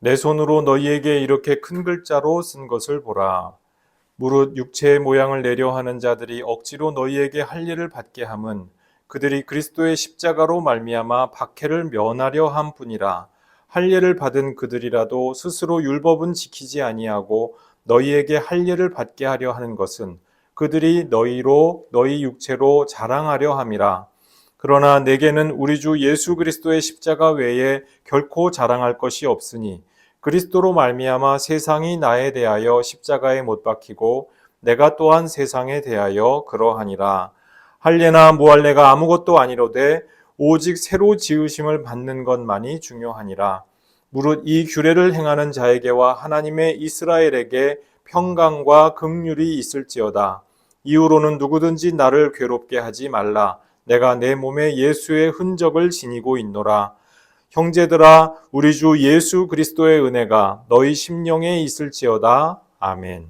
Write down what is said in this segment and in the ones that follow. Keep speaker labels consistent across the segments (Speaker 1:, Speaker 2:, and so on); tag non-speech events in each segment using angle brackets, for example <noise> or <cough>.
Speaker 1: 내 손으로 너희에게 이렇게 큰 글자로 쓴 것을 보라. 무릇 육체의 모양을 내려 하는 자들이 억지로 너희에게 할 일을 받게 함은 그들이 그리스도의 십자가로 말미암아 박해를 면하려 함 뿐이라. 할 일을 받은 그들이라도 스스로 율법은 지키지 아니하고 너희에게 할 일을 받게 하려 하는 것은 그들이 너희로 너희 육체로 자랑하려 함이라. 그러나 내게는 우리 주 예수 그리스도의 십자가 외에 결코 자랑할 것이 없으니 그리스도로 말미암아 세상이 나에 대하여 십자가에 못 박히고 내가 또한 세상에 대하여 그러하니라. 할례나 무할례가 아무것도 아니로되 오직 새로 지으심을 받는 것만이 중요하니라. 무릇 이 규례를 행하는 자에게와 하나님의 이스라엘에게 평강과 긍휼이 있을지어다. 이후로는 누구든지 나를 괴롭게 하지 말라. 내가 내 몸에 예수의 흔적을 지니고 있노라. 형제들아, 우리 주 예수 그리스도의 은혜가 너희 심령에 있을지어다. 아멘.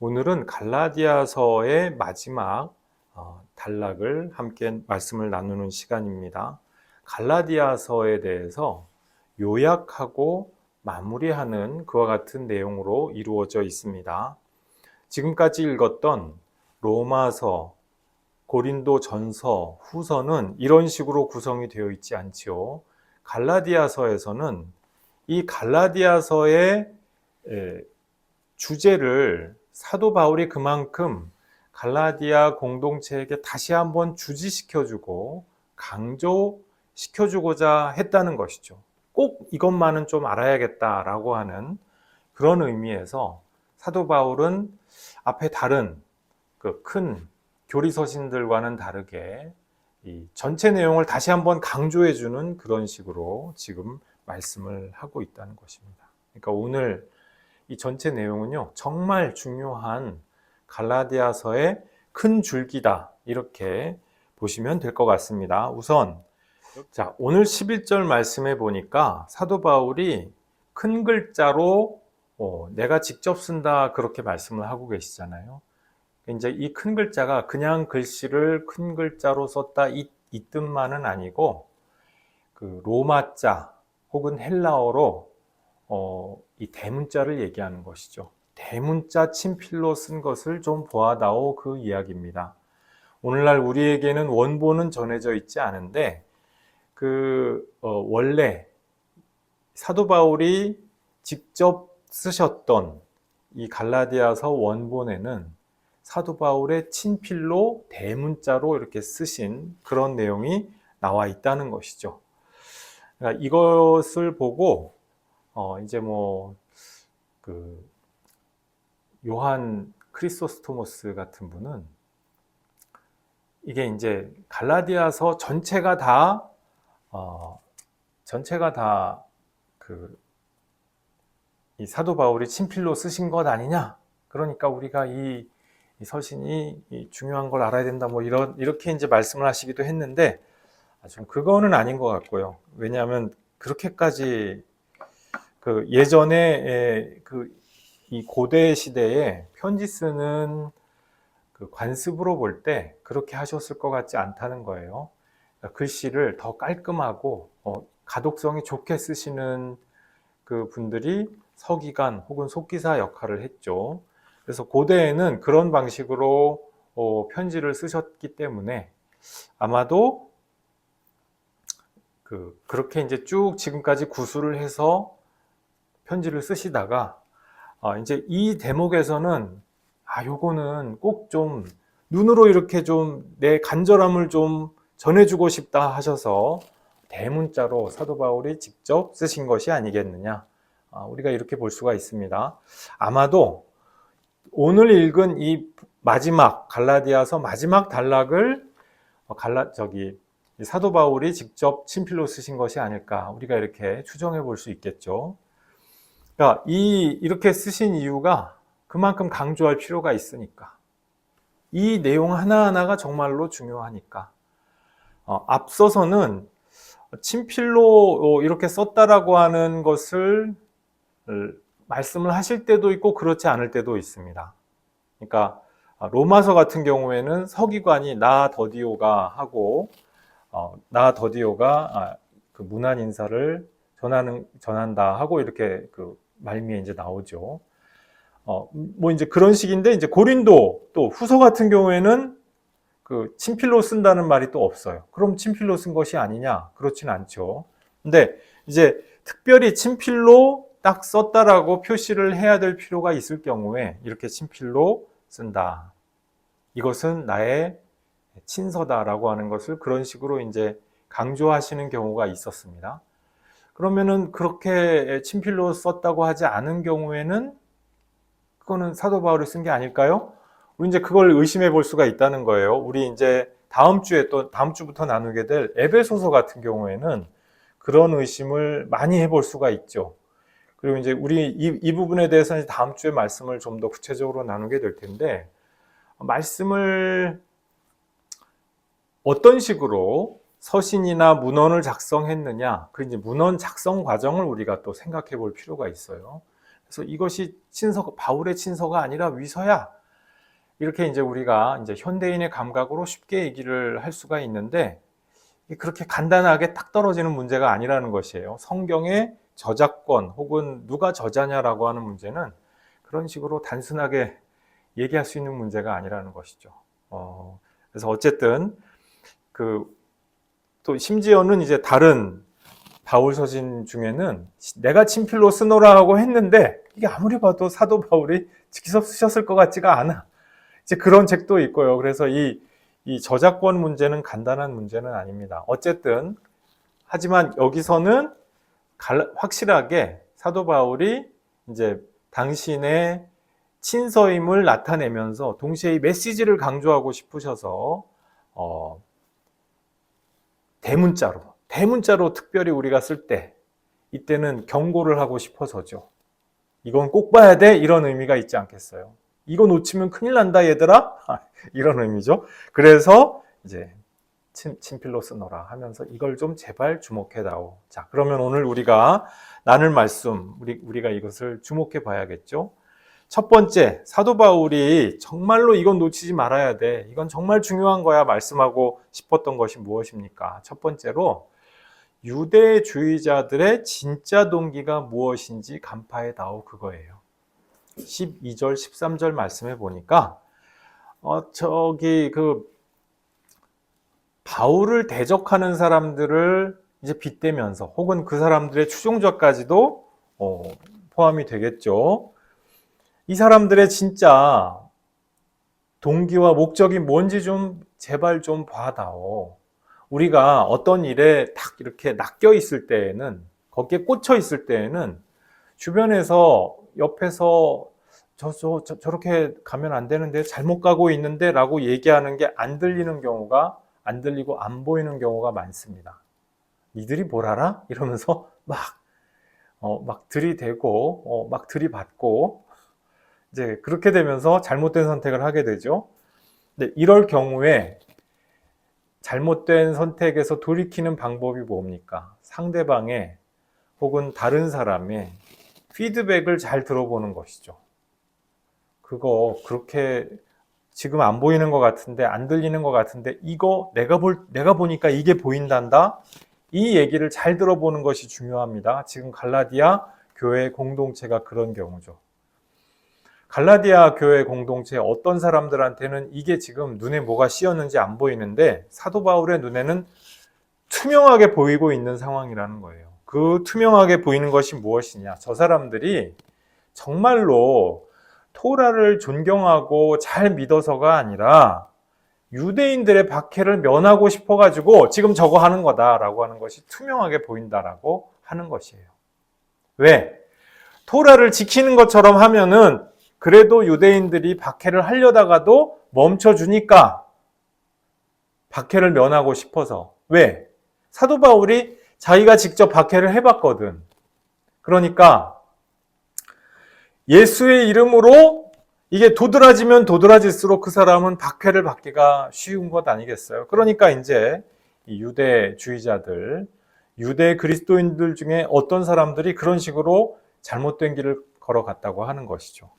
Speaker 1: 오늘은 갈라디아서의 마지막 어, 단락을 함께 말씀을 나누는 시간입니다. 갈라디아서에 대해서 요약하고 마무리하는 그와 같은 내용으로 이루어져 있습니다. 지금까지 읽었던 로마서, 고린도 전서, 후서는 이런 식으로 구성이 되어 있지 않지요. 갈라디아서에서는 이 갈라디아서의 주제를 사도 바울이 그만큼 갈라디아 공동체에게 다시 한번 주지시켜주고 강조시켜주고자 했다는 것이죠. 꼭 이것만은 좀 알아야겠다라고 하는 그런 의미에서 사도 바울은 앞에 다른 그 큰 교리 서신들과는 다르게 이 전체 내용을 다시 한번 강조해 주는 그런 식으로 지금 말씀을 하고 있다는 것입니다. 그러니까 오늘 이 전체 내용은요, 정말 중요한 갈라디아서의 큰 줄기다. 이렇게 보시면 될 것 같습니다. 우선, 자, 오늘 11절 말씀해 보니까 사도 바울이 큰 글자로 어, 내가 직접 쓴다 그렇게 말씀을 하고 계시잖아요. 이제 이 큰 글자가 그냥 글씨를 큰 글자로 썼다 이, 이 뜻만은 아니고 그 로마자 혹은 헬라어로 어, 이 대문자를 얘기하는 것이죠. 대문자 친필로 쓴 것을 좀 보아다오 그 이야기입니다. 오늘날 우리에게는 원본은 전해져 있지 않은데 그 어, 원래 사도 바울이 직접 쓰셨던 이 갈라디아서 원본에는 사도 바울의 친필로 대문자로 이렇게 쓰신 그런 내용이 나와 있다는 것이죠. 그러니까 이것을 보고 어 이제 뭐 그 요한 크리소스토모스 같은 분은 이게 이제 갈라디아서 전체가 다 어, 전체가 다그 이 사도 바울이 친필로 쓰신 것 아니냐? 그러니까 우리가 이, 이 서신이 이 중요한 걸 알아야 된다. 뭐 이런 이렇게 이제 말씀을 하시기도 했는데 아, 좀 그거는 아닌 것 같고요. 왜냐하면 그렇게까지 그 예전에 그 이 고대 시대에 편지 쓰는 그 관습으로 볼 때 그렇게 하셨을 것 같지 않다는 거예요. 그러니까 글씨를 더 깔끔하고 어, 가독성이 좋게 쓰시는 그 분들이 서기관 혹은 속기사 역할을 했죠. 그래서 고대에는 그런 방식으로 어, 편지를 쓰셨기 때문에 아마도 그 그렇게 이제 쭉 지금까지 구술을 해서 편지를 쓰시다가 어, 이제 이 대목에서는 아 요거는 꼭 좀 눈으로 이렇게 좀 내 간절함을 좀 전해주고 싶다 하셔서 대문자로 사도 바울이 직접 쓰신 것이 아니겠느냐 아, 우리가 이렇게 볼 수가 있습니다. 아마도 오늘 읽은 이 마지막 갈라디아서 마지막 단락을 어, 갈라 저기 사도 바울이 직접 친필로 쓰신 것이 아닐까 우리가 이렇게 추정해 볼 수 있겠죠. 그러니까 이 이렇게 쓰신 이유가 그만큼 강조할 필요가 있으니까 이 내용 하나하나가 정말로 중요하니까 어, 앞서서는 친필로 이렇게 썼다라고 하는 것을 말씀을 하실 때도 있고 그렇지 않을 때도 있습니다. 그러니까 로마서 같은 경우에는 서기관이 나 더디오가 하고 어, 나 더디오가 아, 그 문안 인사를 전하는 전한다 하고 이렇게 그 말미에 이제 나오죠. 어, 뭐 이제 그런 식인데 이제 고린도 또 후서 같은 경우에는 그 친필로 쓴다는 말이 또 없어요. 그럼 친필로 쓴 것이 아니냐? 그렇진 않죠. 근데 이제 특별히 친필로 딱 썼다라고 표시를 해야 될 필요가 있을 경우에 이렇게 친필로 쓴다. 이것은 나의 친서다라고 하는 것을 그런 식으로 이제 강조하시는 경우가 있었습니다. 그러면은 그렇게 친필로 썼다고 하지 않은 경우에는 그거는 사도 바울이 쓴 게 아닐까요? 우리 이제 그걸 의심해 볼 수가 있다는 거예요. 우리 이제 다음 주에 또 다음 주부터 나누게 될 에베소서 같은 경우에는 그런 의심을 많이 해볼 수가 있죠. 그리고 이제 우리 이, 이 부분에 대해서는 다음 주에 말씀을 좀 더 구체적으로 나누게 될 텐데 말씀을 어떤 식으로 서신이나 문헌을 작성했느냐, 그 이제 문헌 작성 과정을 우리가 또 생각해 볼 필요가 있어요. 그래서 이것이 친서, 바울의 친서가 아니라 위서야. 이렇게 이제 우리가 이제 현대인의 감각으로 쉽게 얘기를 할 수가 있는데, 그렇게 간단하게 딱 떨어지는 문제가 아니라는 것이에요. 성경의 저작권 혹은 누가 저자냐라고 하는 문제는 그런 식으로 단순하게 얘기할 수 있는 문제가 아니라는 것이죠. 어, 그래서 어쨌든 그 또 심지어는 이제 다른 바울 서신 중에는 내가 친필로 쓰노라 하고 했는데 이게 아무리 봐도 사도 바울이 직접 쓰셨을 것 같지가 않아. 이제 그런 책도 있고요. 그래서 이, 이 저작권 문제는 간단한 문제는 아닙니다. 어쨌든 하지만 여기서는 확실하게 사도 바울이 이제 당신의 친서임을 나타내면서 동시에 이 메시지를 강조하고 싶으셔서 어, 대문자로 대문자로 특별히 우리가 쓸 때 이때는 경고를 하고 싶어서죠. 이건 꼭 봐야 돼 이런 의미가 있지 않겠어요. 이거 놓치면 큰일 난다 얘들아 <laughs> 이런 의미죠. 그래서 이제 친, 친필로 쓰노라 하면서 이걸 좀 제발 주목해 다오. 자 그러면 오늘 우리가 나눌 말씀 우리 우리가 이것을 주목해 봐야겠죠. 첫 번째, 사도 바울이 정말로 이건 놓치지 말아야 돼. 이건 정말 중요한 거야. 말씀하고 싶었던 것이 무엇입니까? 첫 번째로, 유대주의자들의 진짜 동기가 무엇인지 간파해 다오 그거예요. 12절, 13절 말씀해 보니까, 어, 저기, 그, 바울을 대적하는 사람들을 이제 빗대면서, 혹은 그 사람들의 추종자까지도 어, 포함이 되겠죠. 이 사람들의 진짜 동기와 목적이 뭔지 좀 제발 좀 봐다오. 우리가 어떤 일에 딱 이렇게 낚여 있을 때에는 거기에 꽂혀 있을 때에는 주변에서 옆에서 저, 저, 저, 저렇게 가면 안 되는데 잘못 가고 있는데 라고 얘기하는 게 안 들리는 경우가 안 들리고 안 보이는 경우가 많습니다. 뭘 알아? 이러면서 <laughs> 막, 어, 막 들이대고, 어, 막 들이받고, 이제 그렇게 되면서 잘못된 선택을 하게 되죠. 근데 이럴 경우에 잘못된 선택에서 돌이키는 방법이 뭡니까? 상대방의 혹은 다른 사람의 피드백을 잘 들어보는 것이죠. 그거 그렇게 지금 안 보이는 것 같은데 안 들리는 것 같은데 이거 내가 볼 내가 보니까 이게 보인단다. 이 얘기를 잘 들어보는 것이 중요합니다. 지금 갈라디아 교회 공동체가 그런 경우죠. 갈라디아 교회 공동체 어떤 사람들한테는 이게 지금 눈에 뭐가 씌었는지 안 보이는데 사도 바울의 눈에는 투명하게 보이고 있는 상황이라는 거예요. 그 투명하게 보이는 것이 무엇이냐? 저 사람들이 정말로 토라를 존경하고 잘 믿어서가 아니라 유대인들의 박해를 면하고 싶어가지고 지금 저거 하는 거다라고 하는 것이 투명하게 보인다라고 하는 것이에요. 왜? 토라를 지키는 것처럼 하면은 그래도 유대인들이 박해를 하려다가도 멈춰주니까 박해를 면하고 싶어서. 왜? 사도 바울이 자기가 직접 박해를 해봤거든. 그러니까 예수의 이름으로 이게 도드라지면 도드라질수록 그 사람은 박해를 받기가 쉬운 것 아니겠어요? 그러니까 이제 유대주의자들, 유대 그리스도인들 중에 어떤 사람들이 그런 식으로 잘못된 길을 걸어갔다고 하는 것이죠.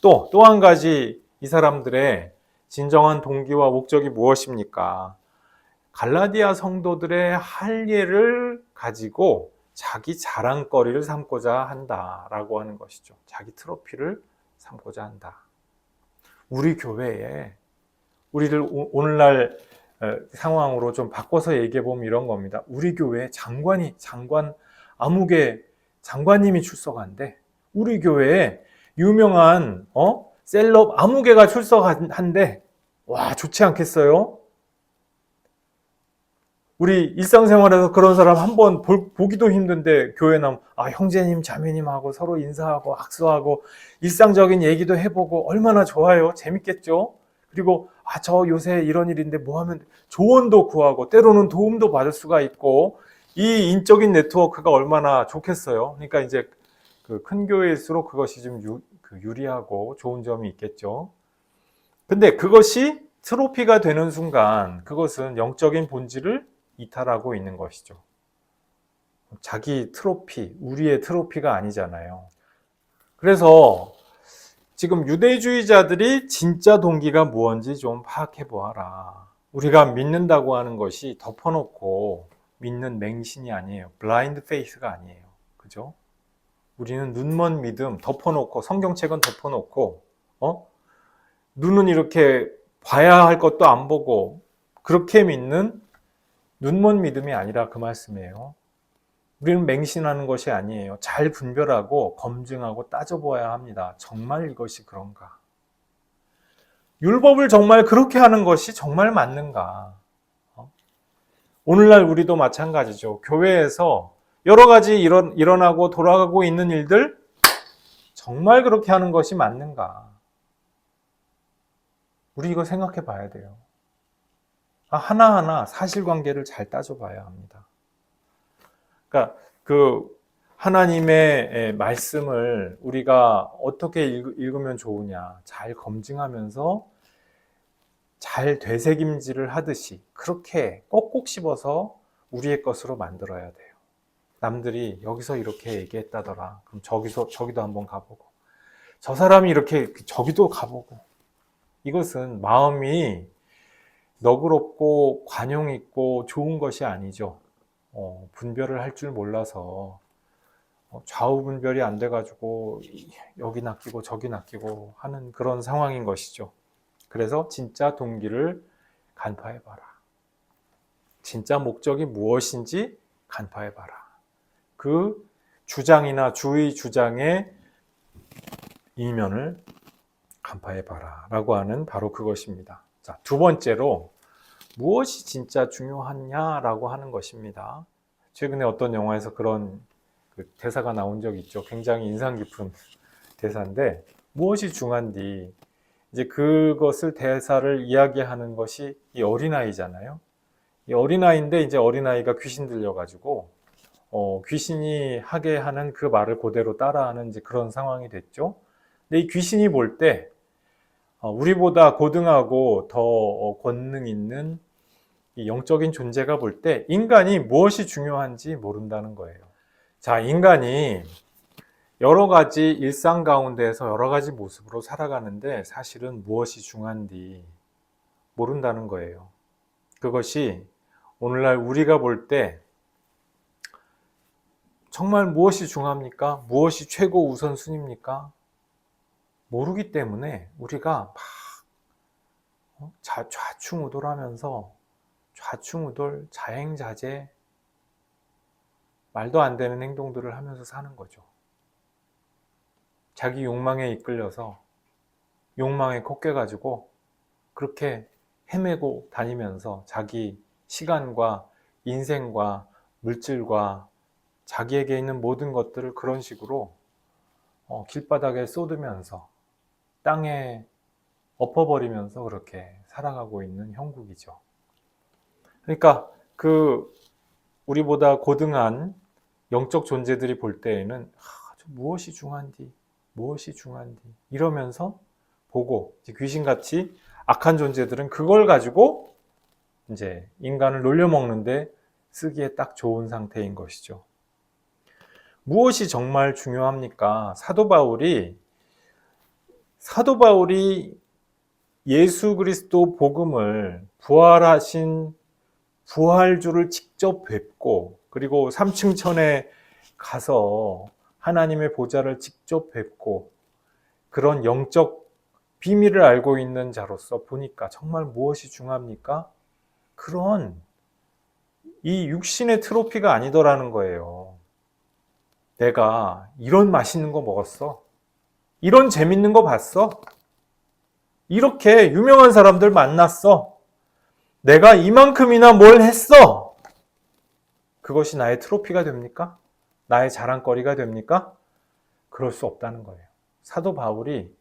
Speaker 1: 또, 또 한 가지 이 사람들의 진정한 동기와 목적이 무엇입니까? 갈라디아 성도들의 할례를 가지고 자기 자랑거리를 삼고자 한다라고 하는 것이죠. 자기 트로피를 삼고자 한다. 우리 교회에 우리를 오- 오늘날 어, 상황으로 좀 바꿔서 얘기해 보면 이런 겁니다. 우리 교회에 장관이 장관 아무개 장관님이 출석한데 우리 교회에 유명한 어 셀럽 아무개가 출석한데 와 좋지 않겠어요? 우리 일상생활에서 그런 사람 한 번 보기도 힘든데 교회 나면 아 형제님 자매님하고 서로 인사하고 악수하고 일상적인 얘기도 해보고 얼마나 좋아요. 재밌겠죠? 그리고 아 저 요새 이런 일인데 뭐 하면 조언도 구하고 때로는 도움도 받을 수가 있고 이 인적인 네트워크가 얼마나 좋겠어요. 그러니까 이제 그 큰 교회일수록 그것이 좀 유, 그 유리하고 좋은 점이 있겠죠. 근데 그것이 트로피가 되는 순간 그것은 영적인 본질을 이탈하고 있는 것이죠. 자기 트로피, 우리의 트로피가 아니잖아요. 그래서 지금 유대주의자들이 진짜 동기가 무언지 좀 파악해 보아라. 우리가 믿는다고 하는 것이 덮어놓고 믿는 맹신이 아니에요. 블라인드 페이스가 아니에요. 그죠? 우리는 눈먼 믿음 덮어놓고 성경책은 덮어놓고 어? 눈은 이렇게 봐야 할 것도 안 보고 그렇게 믿는 눈먼 믿음이 아니라 그 말씀이에요. 우리는 맹신하는 것이 아니에요. 잘 분별하고 검증하고 따져보아야 합니다. 정말 이것이 그런가? 율법을 정말 그렇게 하는 것이 정말 맞는가? 어? 오늘날 우리도 마찬가지죠. 교회에서 여러 가지 일어, 일어나고 돌아가고 있는 일들 정말 그렇게 하는 것이 맞는가? 우리 이거 생각해 봐야 돼요. 아, 하나하나 사실관계를 잘 따져봐야 합니다. 그러니까 그 하나님의 말씀을 우리가 어떻게 읽으면 좋으냐 잘 검증하면서 잘 되새김질을 하듯이 그렇게 꼭꼭 씹어서 우리의 것으로 만들어야 돼요. 남들이 여기서 이렇게 얘기했다더라. 그럼 저기서 저기도 한번 가보고 저 사람이 이렇게 저기도 가보고 이것은 마음이 너그럽고 관용 있고 좋은 것이 아니죠. 어, 분별을 할 줄 몰라서 어, 좌우 분별이 안 돼가지고 여기 낚이고 저기 낚이고 하는 그런 상황인 것이죠. 그래서 진짜 동기를 간파해봐라. 진짜 목적이 무엇인지 간파해봐라. 그 주장이나 주의 주장의 이면을 간파해봐라. 라고 하는 바로 그것입니다. 자, 두 번째로 무엇이 진짜 중요하냐라고 하는 것입니다. 최근에 어떤 영화에서 그런 그 대사가 나온 적이 있죠. 굉장히 인상 깊은 <laughs> 대사인데 무엇이 중요한디 이제 그것을 대사를 이야기하는 것이 이 어린아이잖아요. 이 어린아이인데 이제 어린아이가 귀신 들려가지고 어, 귀신이 하게 하는 그 말을 그대로 따라하는 이제 그런 상황이 됐죠. 근데 이 귀신이 볼때 어, 우리보다 고등하고 더 어, 권능 있는 영적인 존재가 볼 때 인간이 무엇이 중요한지 모른다는 거예요. 자, 인간이 여러 가지 일상 가운데에서 여러 가지 모습으로 살아가는데 사실은 무엇이 중요한지 모른다는 거예요. 그것이 오늘날 우리가 볼 때 정말 무엇이 중요합니까? 무엇이 최고 우선순위입니까? 모르기 때문에 우리가 막 어? 좌충우돌하면서 좌충우돌, 자행자재, 말도 안 되는 행동들을 하면서 사는 거죠. 자기 욕망에 이끌려서 욕망에 꺾여가지고 그렇게 헤매고 다니면서 자기 시간과 인생과 물질과 자기에게 있는 모든 것들을 그런 식으로 어, 길바닥에 쏟으면서 땅에 엎어버리면서 그렇게 살아가고 있는 형국이죠. 그러니까 그 우리보다 고등한 영적 존재들이 볼 때에는 아, 무엇이 중한디, 무엇이 중한디 이러면서 보고 귀신같이 악한 존재들은 그걸 가지고 이제 인간을 놀려먹는데 쓰기에 딱 좋은 상태인 것이죠. 무엇이 정말 중요합니까? 사도 바울이 사도 바울이 예수 그리스도 복음을 부활하신 부활주를 직접 뵙고 그리고 3층 천에 가서 하나님의 보좌를 직접 뵙고 그런 영적 비밀을 알고 있는 자로서 보니까 정말 무엇이 중요합니까? 그런 이 육신의 트로피가 아니더라는 거예요. 내가 이런 맛있는 거 먹었어. 이런 재밌는 거 봤어. 이렇게 유명한 사람들 만났어. 내가 이만큼이나 뭘 했어. 그것이 나의 트로피가 됩니까? 나의 자랑거리가 됩니까? 그럴 수 없다는 거예요. 사도 바울이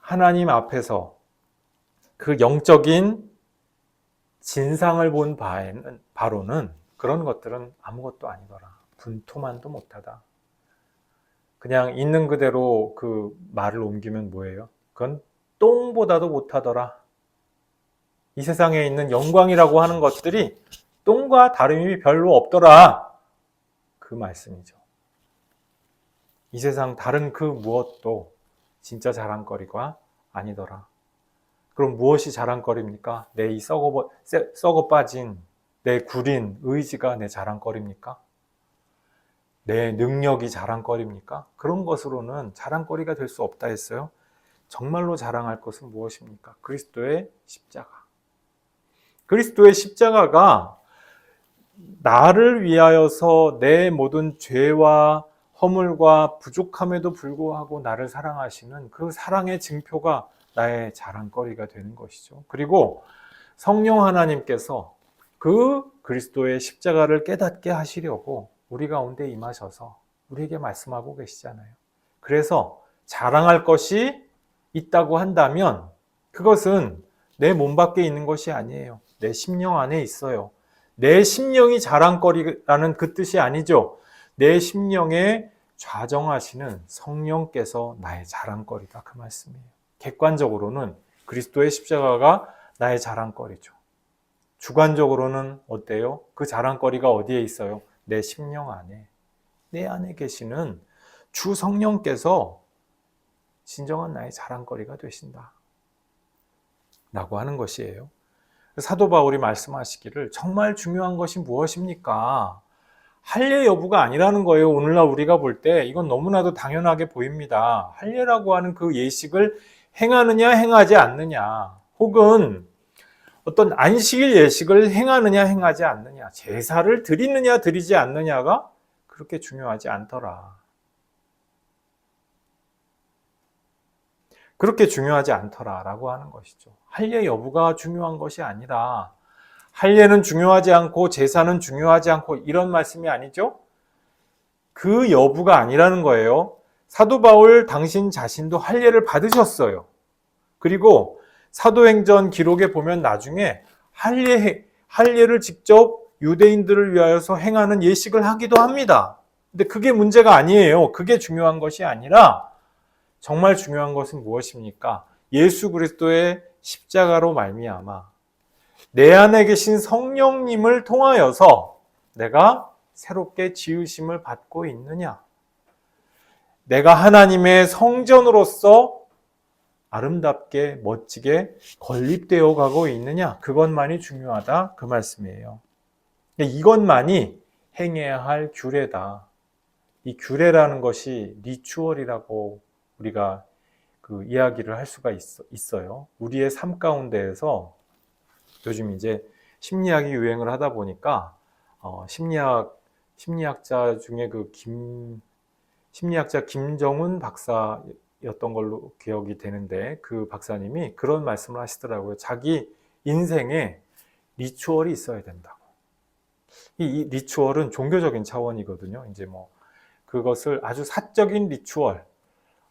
Speaker 1: 하나님 앞에서 그 영적인 진상을 본 바에는, 바로는 그런 것들은 아무것도 아니더라. 분토만도 못하다. 그냥 있는 그대로 그 말을 옮기면 뭐예요? 그건 똥보다도 못하더라. 이 세상에 있는 영광이라고 하는 것들이 똥과 다름이 별로 없더라. 그 말씀이죠. 이 세상 다른 그 무엇도 진짜 자랑거리가 아니더라. 그럼 무엇이 자랑거리입니까? 내 이 썩어, 썩어 빠진 내 구린 의지가 내 자랑거리입니까? 내 능력이 자랑거리입니까? 그런 것으로는 자랑거리가 될 수 없다 했어요. 정말로 자랑할 것은 무엇입니까? 그리스도의 십자가. 그리스도의 십자가가 나를 위하여서 내 모든 죄와 허물과 부족함에도 불구하고 나를 사랑하시는 그 사랑의 증표가 나의 자랑거리가 되는 것이죠. 그리고 성령 하나님께서 그 그리스도의 십자가를 깨닫게 하시려고 우리 가운데 임하셔서 우리에게 말씀하고 계시잖아요. 그래서 자랑할 것이 있다고 한다면 그것은 내 몸 밖에 있는 것이 아니에요. 내 심령 안에 있어요. 내 심령이 자랑거리라는 그 뜻이 아니죠. 내 심령에 좌정하시는 성령께서 나의 자랑거리다 그 말씀이에요. 객관적으로는 그리스도의 십자가가 나의 자랑거리죠. 주관적으로는 어때요? 그 자랑거리가 어디에 있어요? 내 심령 안에. 내 안에 계시는 주 성령께서 진정한 나의 자랑거리가 되신다. 라고 하는 것이에요. 사도 바울이 말씀하시기를 정말 중요한 것이 무엇입니까? 할례 여부가 아니라는 거예요. 오늘날 우리가 볼 때 이건 너무나도 당연하게 보입니다. 할례라고 하는 그 예식을 행하느냐 행하지 않느냐 혹은 어떤 안식일 예식을 행하느냐 행하지 않느냐 제사를 드리느냐 드리지 않느냐가 그렇게 중요하지 않더라. 그렇게 중요하지 않더라라고 하는 것이죠. 할례 여부가 중요한 것이 아니라 할례는 중요하지 않고 제사는 중요하지 않고 이런 말씀이 아니죠. 그 여부가 아니라는 거예요. 사도 바울 당신 자신도 할례를 받으셨어요. 그리고 사도행전 기록에 보면 나중에 할례 할례를 직접 유대인들을 위하여서 행하는 예식을 하기도 합니다. 근데 그게 문제가 아니에요. 그게 중요한 것이 아니라 정말 중요한 것은 무엇입니까? 예수 그리스도의 십자가로 말미암아 내 안에 계신 성령님을 통하여서 내가 새롭게 지으심을 받고 있느냐? 내가 하나님의 성전으로서 아름답게 멋지게 건립되어 가고 있느냐? 그것만이 중요하다. 그 말씀이에요. 이것만이 행해야 할 규례다. 이 규례라는 것이 리추얼이라고 우리가 그 이야기를 할 수가 있어, 요 우리의 삶 가운데에서 요즘 이제 심리학이 유행을 하다 보니까 어, 심리학 심리학자 중에 그 김 심리학자 김정훈 박사였던 걸로 기억이 되는데 그 박사님이 그런 말씀을 하시더라고요. 자기 인생에 리추얼이 있어야 된다고. 이, 이 리추얼은 종교적인 차원이거든요. 이제 뭐 그것을 아주 사적인 리추얼,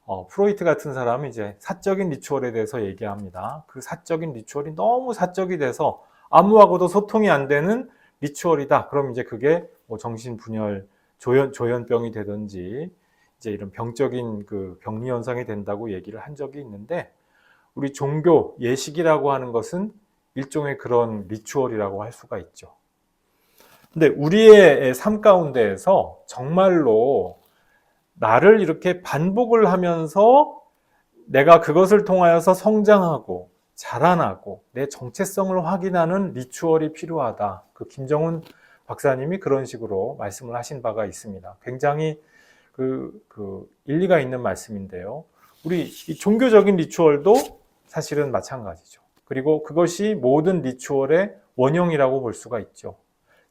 Speaker 1: 어, 프로이트 같은 사람은 이제 사적인 리추얼에 대해서 얘기합니다. 그 사적인 리추얼이 너무 사적이 돼서 아무하고도 소통이 안 되는 리추얼이다. 그럼 이제 그게 뭐 정신 분열, 조현, 조현병이 되든지 이제 이런 병적인 그 병리 현상이 된다고 얘기를 한 적이 있는데 우리 종교 예식이라고 하는 것은 일종의 그런 리추얼이라고 할 수가 있죠. 근데 우리의 삶 가운데에서 정말로 나를 이렇게 반복을 하면서 내가 그것을 통하여서 성장하고 자라나고 내 정체성을 확인하는 리추얼이 필요하다. 그 김정훈 박사님이 그런 식으로 말씀을 하신 바가 있습니다. 굉장히 그, 그 일리가 있는 말씀인데요. 우리 이 종교적인 리추얼도 사실은 마찬가지죠. 그리고 그것이 모든 리추얼의 원형이라고 볼 수가 있죠.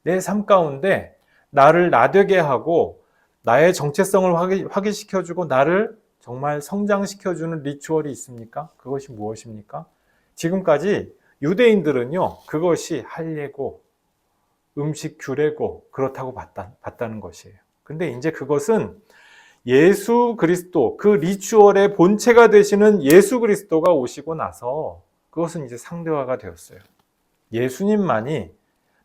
Speaker 1: 내 삶 가운데 나를 나되게 하고 나의 정체성을 확인, 확인시켜주고 나를 정말 성장시켜주는 리추얼이 있습니까? 그것이 무엇입니까? 지금까지 유대인들은요, 그것이 할례고, 음식 규례고, 그렇다고 봤다, 봤다 는 것이에요. 근데 이제 그것은 예수 그리스도, 그 리추얼의 본체가 되시는 예수 그리스도가 오시고 나서 그것은 이제 상대화가 되었어요. 예수님만이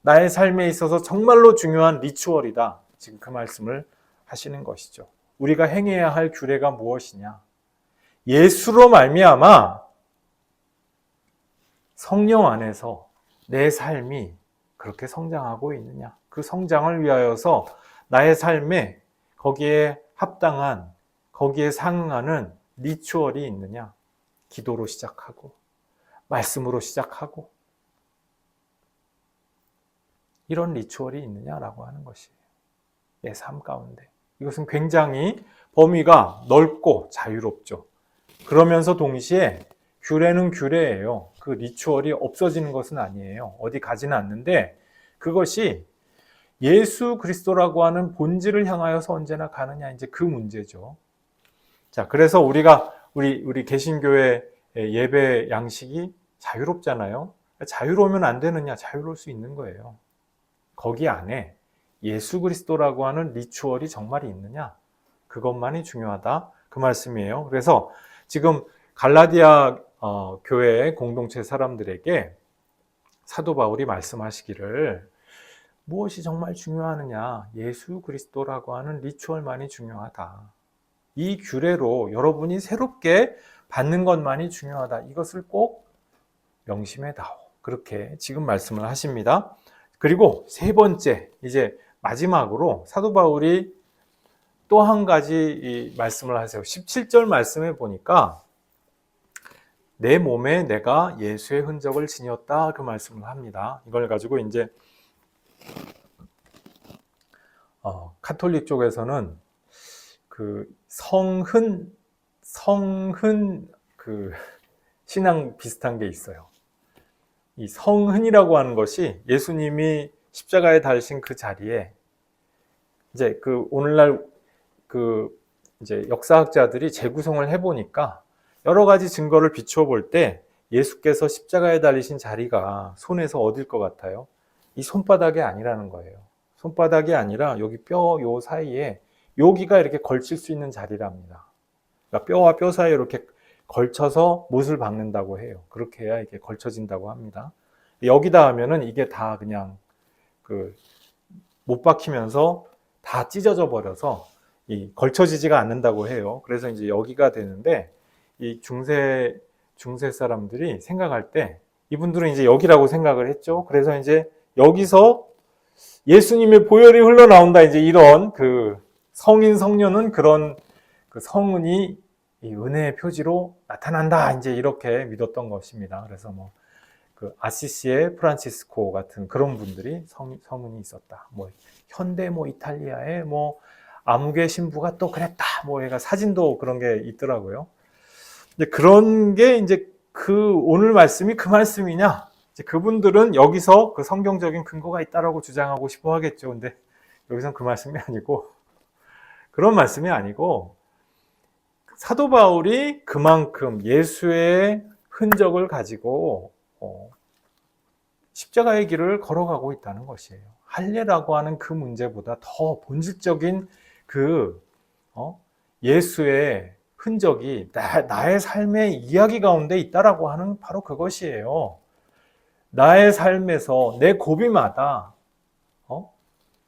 Speaker 1: 나의 삶에 있어서 정말로 중요한 리추얼이다. 지금 그 말씀을 하시는 것이죠. 우리가 행해야 할 규례가 무엇이냐? 예수로 말미암아 성령 안에서 내 삶이 그렇게 성장하고 있느냐? 그 성장을 위하여서 나의 삶에 거기에 합당한 거기에 상응하는 리추얼이 있느냐? 기도로 시작하고 말씀으로 시작하고 이런 리추얼이 있느냐라고 하는 것이에요. 내 삶 가운데. 이것은 굉장히 범위가 넓고 자유롭죠. 그러면서 동시에 규례는 규례예요. 그 리추얼이 없어지는 것은 아니에요. 어디 가지는 않는데 그것이 예수 그리스도라고 하는 본질을 향하여서 언제나 가느냐 이제 그 문제죠. 자, 그래서 우리가 우리 우리 개신교의 예배 양식이 자유롭잖아요. 자유로우면 안 되느냐? 자유로울 수 있는 거예요. 거기 안에 예수 그리스도라고 하는 리추얼이 정말 있느냐? 그것만이 중요하다. 그 말씀이에요. 그래서 지금 갈라디아 어, 교회 공동체 사람들에게 사도 바울이 말씀하시기를 무엇이 정말 중요하느냐? 예수 그리스도라고 하는 리추얼만이 중요하다. 이 규례로 여러분이 새롭게 받는 것만이 중요하다. 이것을 꼭 명심해 다오. 그렇게 지금 말씀을 하십니다. 그리고 세 번째, 이제 마지막으로 사도 바울이 또 한 가지 말씀을 하세요. 17절 말씀에 보니까 내 몸에 내가 예수의 흔적을 지녔다 그 말씀을 합니다. 이걸 가지고 이제 어, 카톨릭 쪽에서는 그 성흔 성흔 그 신앙 비슷한 게 있어요. 이 성흔이라고 하는 것이 예수님이 십자가에 달신 그 자리에 이제 그 오늘날 그 이제 역사학자들이 재구성을 해보니까 여러 가지 증거를 비추어 볼 때 예수께서 십자가에 달리신 자리가 손에서 어딜 것 같아요? 이 손바닥이 아니라는 거예요. 손바닥이 아니라 여기 뼈 요 사이에 여기가 이렇게 걸칠 수 있는 자리랍니다. 그러니까 뼈와 뼈 사이에 이렇게 걸쳐서 못을 박는다고 해요. 그렇게 해야 이게 걸쳐진다고 합니다. 여기다 하면은 이게 다 그냥 그 못 박히면서 다 찢어져 버려서 이 걸쳐지지가 않는다고 해요. 그래서 이제 여기가 되는데 이 중세 중세 사람들이 생각할 때 이분들은 이제 여기라고 생각을 했죠. 그래서 이제 여기서 예수님의 보혈이 흘러나온다 이제 이런 그 성인 성녀는 그런 그 성은이 이 은혜의 표지로 나타난다 이제 이렇게 믿었던 것입니다. 그래서 뭐 그 아시시의 프란치스코 같은 그런 분들이 성, 성은이 있었다. 뭐 현대 뭐 이탈리아의 뭐 암흑의 신부가 또 그랬다. 뭐 얘가 사진도 그런 게 있더라고요. 근데 그런 게 이제 그 오늘 말씀이 그 말씀이냐? 그분들은 여기서 그 성경적인 근거가 있다라고 주장하고 싶어 하겠죠. 근데 여기선 그 말씀이 아니고 그런 말씀이 아니고 사도 바울이 그만큼 예수의 흔적을 가지고 어, 십자가의 길을 걸어가고 있다는 것이에요. 할례라고 하는 그 문제보다 더 본질적인 그 어, 예수의 흔적이 나, 의 삶의 이야기 가운데 있다라고 하는 바로 그것이에요. 나의 삶에서 내 고비마다 어?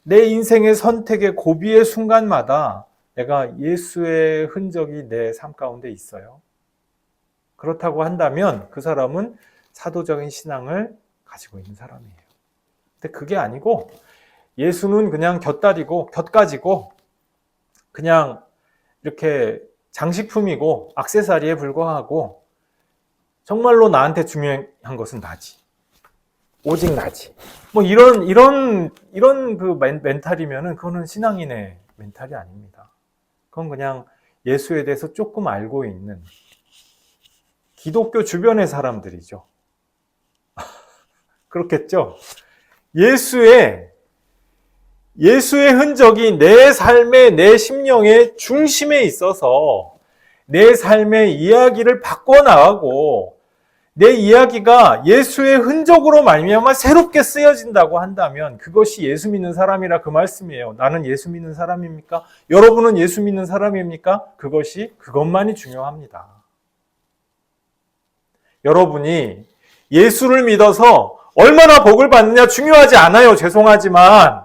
Speaker 1: 내 인생의 선택의 고비의 순간마다 내가 예수의 흔적이 내 삶 가운데 있어요. 그렇다고 한다면 그 사람은 사도적인 신앙을 가지고 있는 사람이에요. 근데 그게 아니고 예수는 그냥 곁다리고 곁가지고 그냥 이렇게 장식품이고 악세사리에 불과하고 정말로 나한테 중요한 것은 나지. 오직 나지. 뭐 이런 이런 이런 그 멘, 멘탈이면은 그거는 신앙인의 멘탈이 아닙니다. 그건 그냥 예수에 대해서 조금 알고 있는 기독교 주변의 사람들이죠. 그렇겠죠? 예수의 예수의 흔적이 내 삶의 내 심령의 중심에 있어서 내 삶의 이야기를 바꿔 나가고 내 이야기가 예수의 흔적으로 말미암아 새롭게 쓰여진다고 한다면 그것이 예수 믿는 사람이라 그 말씀이에요. 나는 예수 믿는 사람입니까? 여러분은 예수 믿는 사람입니까? 그것이 그것만이 중요합니다. 여러분이 예수를 믿어서 얼마나 복을 받느냐 중요하지 않아요. 죄송하지만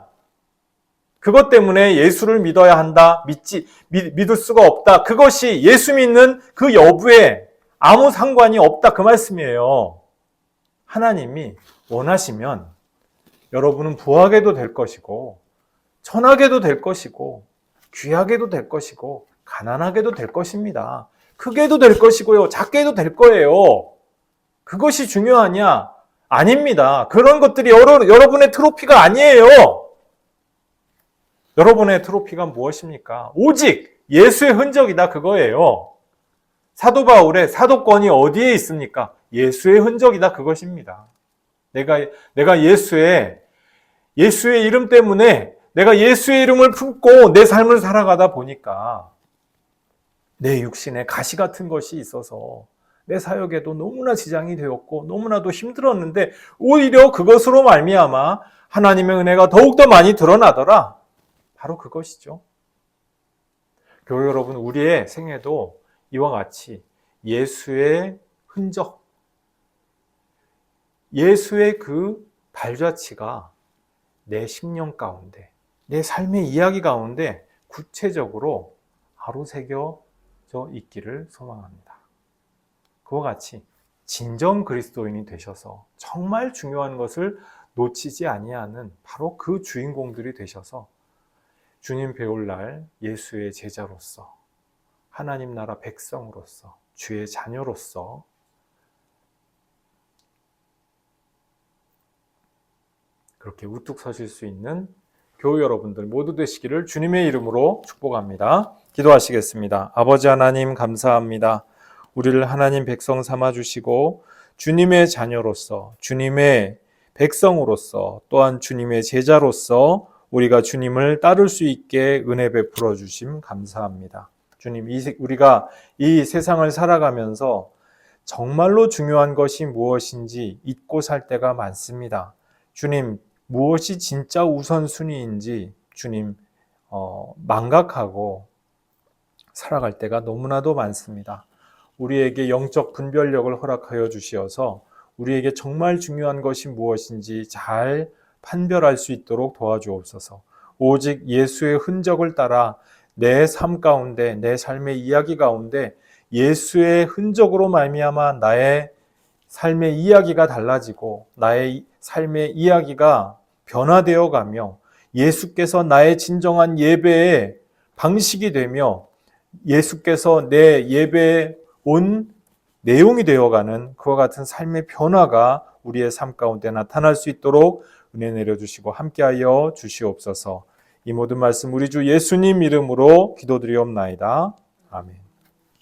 Speaker 1: 그것 때문에 예수를 믿어야 한다. 믿지 믿, 믿을 수가 없다. 그것이 예수 믿는 그 여부에 아무 상관이 없다. 그 말씀이에요. 하나님이 원하시면 여러분은 부하게도 될 것이고 천하게도 될 것이고 귀하게도 될 것이고 가난하게도 될 것입니다. 크게도 될 것이고요. 작게도 될 거예요. 그것이 중요하냐? 아닙니다. 그런 것들이 여러, 여러분의 트로피가 아니에요. 여러분의 트로피가 무엇입니까? 오직 예수의 흔적이다 그거예요. 사도 바울의 사도권이 어디에 있습니까? 예수의 흔적이다 그것입니다. 내가 내가 예수의 예수의 이름 때문에 내가 예수의 이름을 품고 내 삶을 살아가다 보니까 내 육신에 가시 같은 것이 있어서 내 사역에도 너무나 지장이 되었고 너무나도 힘들었는데 오히려 그것으로 말미암아 하나님의 은혜가 더욱더 많이 드러나더라. 바로 그것이죠. 교회 여러분, 우리의 생애도 이와 같이 예수의 흔적, 예수의 그 발자취가 내 심령 가운데, 내 삶의 이야기 가운데 구체적으로 아로새겨져 있기를 소망합니다. 그와 같이 진정 그리스도인이 되셔서 정말 중요한 것을 놓치지 아니하는 바로 그 주인공들이 되셔서 주님 배울 날 예수의 제자로서 하나님 나라 백성으로서 주의 자녀로서 그렇게 우뚝 서실 수 있는 교회 여러분들 모두 되시기를 주님의 이름으로 축복합니다. 기도하시겠습니다. 아버지 하나님 감사합니다. 우리를 하나님 백성 삼아 주시고 주님의 자녀로서 주님의 백성으로서 또한 주님의 제자로서 우리가 주님을 따를 수 있게 은혜 베풀어 주심 감사합니다. 주님, 우리가 이 세상을 살아가면서 정말로 중요한 것이 무엇인지 잊고 살 때가 많습니다. 주님, 무엇이 진짜 우선순위인지 주님, 어, 망각하고 살아갈 때가 너무나도 많습니다. 우리에게 영적 분별력을 허락하여 주시어서 우리에게 정말 중요한 것이 무엇인지 잘 판별할 수 있도록 도와주옵소서. 오직 예수의 흔적을 따라 내 삶 가운데 내 삶의 이야기 가운데 예수의 흔적으로 말미암아 나의 삶의 이야기가 달라지고 나의 삶의 이야기가 변화되어 가며 예수께서 나의 진정한 예배의 방식이 되며 예수께서 내 예배에 온 내용이 되어가는 그와 같은 삶의 변화가 우리의 삶 가운데 나타날 수 있도록 은혜 내려주시고 함께하여 주시옵소서. 이 모든 말씀 우리 주 예수님 이름으로 기도드리옵나이다. 아멘.